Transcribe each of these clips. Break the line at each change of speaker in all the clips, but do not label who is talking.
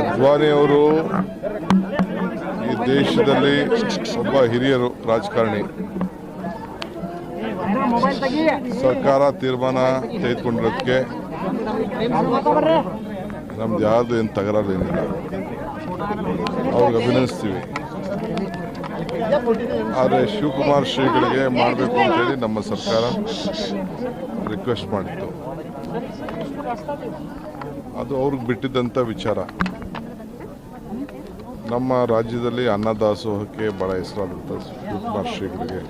ಅದ್ವಾನಿ ಅವರು ಈ ದೇಶದಲ್ಲಿ ಒಬ್ಬ ಹಿರಿಯರು ರಾಜಕಾರಣಿ. ಸರ್ಕಾರ ತೀರ್ಮಾನ ತೆಗೆದುಕೊಂಡಿರೋದಕ್ಕೆ ನಮ್ದು ಯಾರ್ದು ಏನು ತಗರಲ್ಲೇನಿಲ್ಲ ಅವ್ರಿಗೆ ಅಭಿನಯಿಸ್ತೀವಿ ಆದರೆ ಶಿವಕುಮಾರ್ ಶ್ರೀಗಳಿಗೆ ಮಾಡಬೇಕು ಅಂತೇಳಿ ನಮ್ಮ ಸರ್ಕಾರ ರಿಕ್ವೆಸ್ಟ್ ಮಾಡಿತ್ತು. ಅದು ಅವ್ರಿಗೆ ಬಿಟ್ಟಿದ್ದಂಥ ವಿಚಾರ. ನಮ್ಮ ರಾಜ್ಯದಲ್ಲಿ ಅನ್ನದಾಸೋಹಕ್ಕೆ ಭಾಳ ಹೆಸರಾದಂಥ ಶಿವಕುಮಾರ್ ಶ್ರೀಗಳಿಗೆ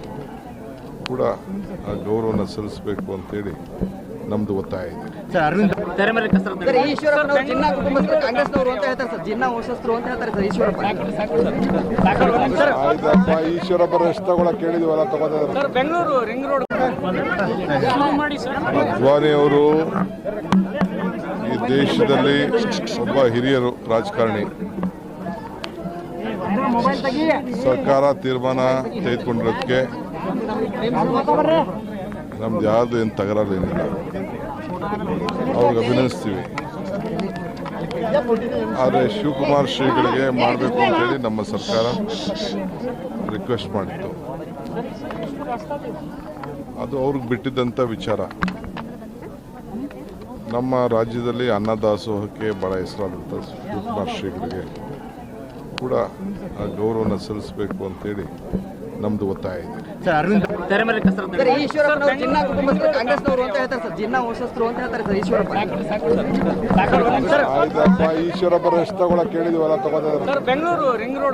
ಕೂಡ ಆ ಗೌರವನ ಸಲ್ಲಿಸಬೇಕು ಅಂತೇಳಿ ನಮ್ದು ಒತ್ತಾಯ ಇದೆ.
ಆಯ್ತಪ್ಪ ಮೇಲೆ ಕಸರತ್ತು
ಸರ್ ಈಶ್ವರಪ್ಪನವರು ಜಿನ್ನಾ ಕುಟುಂಬಸ್ಥರು ಕಾಂಗ್ರೆಸ್ನವರು ಅಂತ ಹೇಳ್ತಾರೆ ಸರ್. ಜಿನ್ನಾ ವಂಶಸ್ಥರು ಅಂತ ಹೇಳ್ತಾರೆ ಸರ್ ಈಶ್ವರಪ್ಪ.
ಎಷ್ಟು ತಗೊಳಕ್ ಕೇಳಿದೀವಲ್ಲ ತಗೋತಾರೆ
ಬೆಂಗಳೂರು ರಿಂಗ್ ರೋಡ್.
ಅದ್ವಾನಿ ಅವರು ದೇಶದಲ್ಲಿ ಒಬ್ಬ ಹಿರಿಯರು ರಾಜಕಾರಣಿ. ಸರ್ಕಾರ ತೀರ್ಮಾನ ತೆಗೆದುಕೊಂಡಿರೋದಕ್ಕೆ ನಮ್ದು ಯಾರ್ದು ಏನು ತಗರಲ್ಲೇನಿಲ್ಲ ಅವ್ರಿಗೆ ಅಭಿನಂದಿಸ್ತೀವಿ. ಆದರೆ ಶಿವಕುಮಾರ್ ಶ್ರೀಗಳಿಗೆ ಮಾಡಬೇಕು ಅಂತೇಳಿ ನಮ್ಮ ಸರ್ಕಾರ ರಿಕ್ವೆಸ್ಟ್ ಮಾಡಿತ್ತು. ಅದು ಅವ್ರಿಗೆ ಬಿಟ್ಟಿದ್ದಂಥ ವಿಚಾರ. ನಮ್ಮ ರಾಜ್ಯದಲ್ಲಿ ಅನ್ನದಾಸೋಹಕ್ಕೆ ಭಾಳ ಹೆಸರಾದಂಥ ಶಿವಕುಮಾರ್ ಶ್ರೀಗಳಿಗೆ ಕೂಡ ಆ ಗೌರವನ ಸಲ್ಲಿಸಬೇಕು ಅಂತೇಳಿ ನಮ್ದು ಒತ್ತಾಯ ಇದೆ.
ತೆರೆ ಮೇಲೆ ಕಸರತ್ತು
ಸರ್ ಈಶ್ವರಪ್ಪನವರು ಜಿನ್ನಾ ಕುಟುಂಬಸ್ಥರು ಕಾಂಗ್ರೆಸ್ನವರು ಅಂತ ಹೇಳ್ತಾರೆ ಸರ್. ಜಿನ್ನಾ ವಂಶಸ್ಥರು ಅಂತ ಹೇಳ್ತಾರೆ ಸರ್ ಈಶ್ವರಪ್ಪ.
ಎಷ್ಟು ತಗೊಳಕ್ ಕೇಳಿದೀವಲ್ಲ ತಗೋತಾರೆ
ಬೆಂಗಳೂರು ರಿಂಗ್ ರೋಡ್